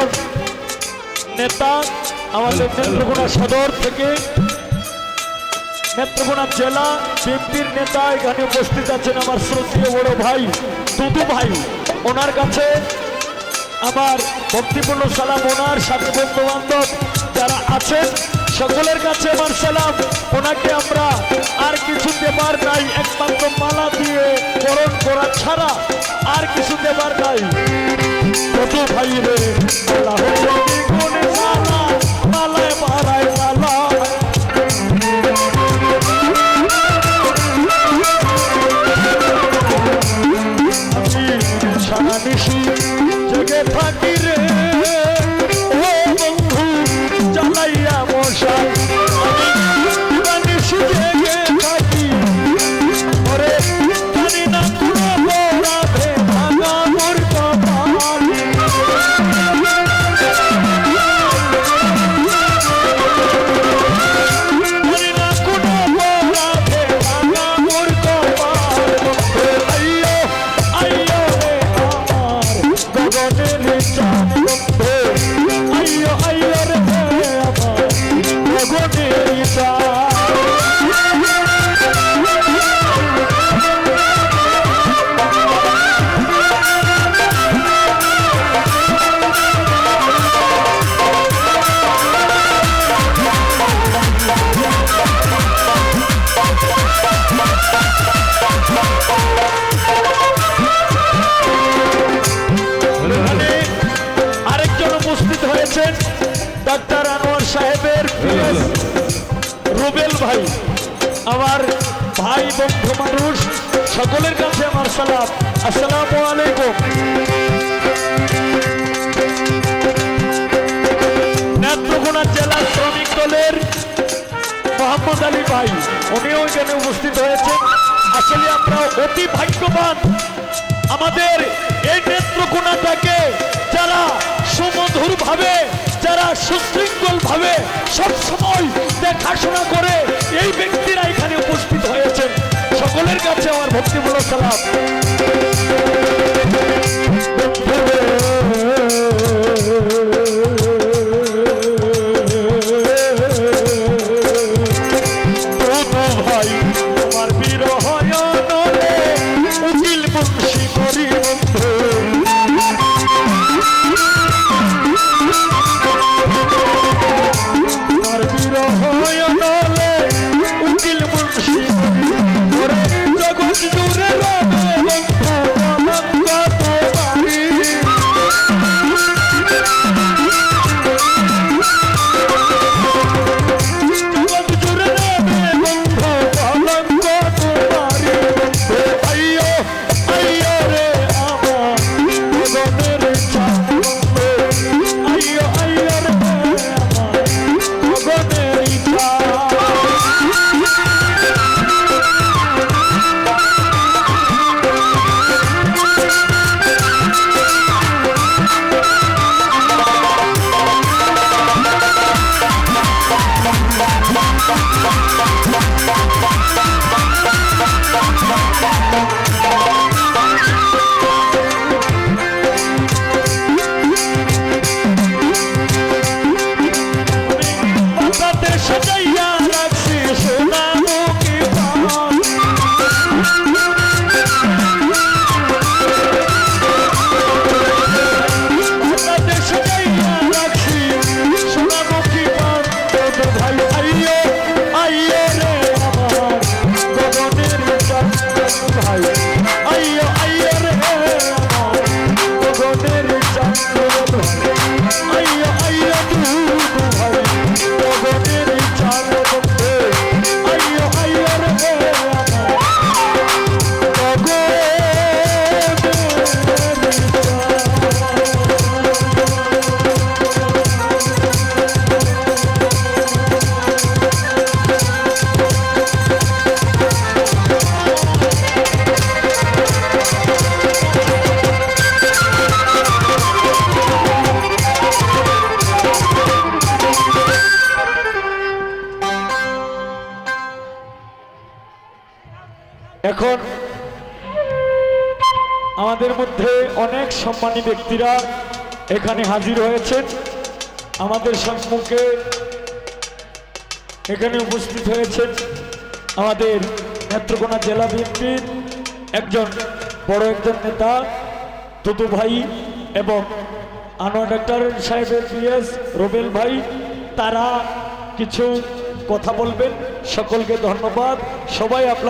বড় নেতা আমাদের নেত্রকোনা সদর থেকে নেত্রকোনা জেলা বিএনপির নেতা এখানে উপস্থিত আছেন আমার শ্রদ্ধীয় বড় ভাই দুদু ভাই। ওনার কাছে আমার ভক্তিপূর্ণ সালাম ওনার সাথে বন্ধু বান্ধব যারা আছেন সকলের কাছে আমার সালাম। ওনাকে আমরা আর কিছু দেবার নাই একমাত্র মালা দিয়ে বরণ করা ছাড়া আর কিছু দেবার নাই। 我做他一辈子。ভাই বন্ধু মানুষ, সকলের কাছে আমার সালাম। আসসালামু আলাইকুম। নেত্রকোনা জেলা শ্রমিক দলের মোহাম্মদ আলী ভাই, উনিও এখানে উপস্থিত হয়েছেন। আসলে আমরা অতি ভাগ্যবান আমাদের এই নেত্রকোনাটাকে যারা সুমধুর ভাবে যারা সুশৃঙ্খল ভাবে সবসময় দেখাশোনা করে, এই হয়েছেন সকলের কাছে আমার ভক্তিমূলক সালাম। এখন আমাদের মধ্যে অনেক সম্মানী ব্যক্তিরা এখানে হাজির হয়েছেন। আমাদের সম্মুখে এখানে উপস্থিত হয়েছেন আমাদের নেত্রকোনা জেলা বিএনপির একজন বড় একজন নেতা তুতু ভাই এবং আনোয়ার ডাক্তার সাহেবের পিএস রোবেল ভাই। তারা কিছু কথা বলবেন। সকলকে ধন্যবাদ। সবাই আপনার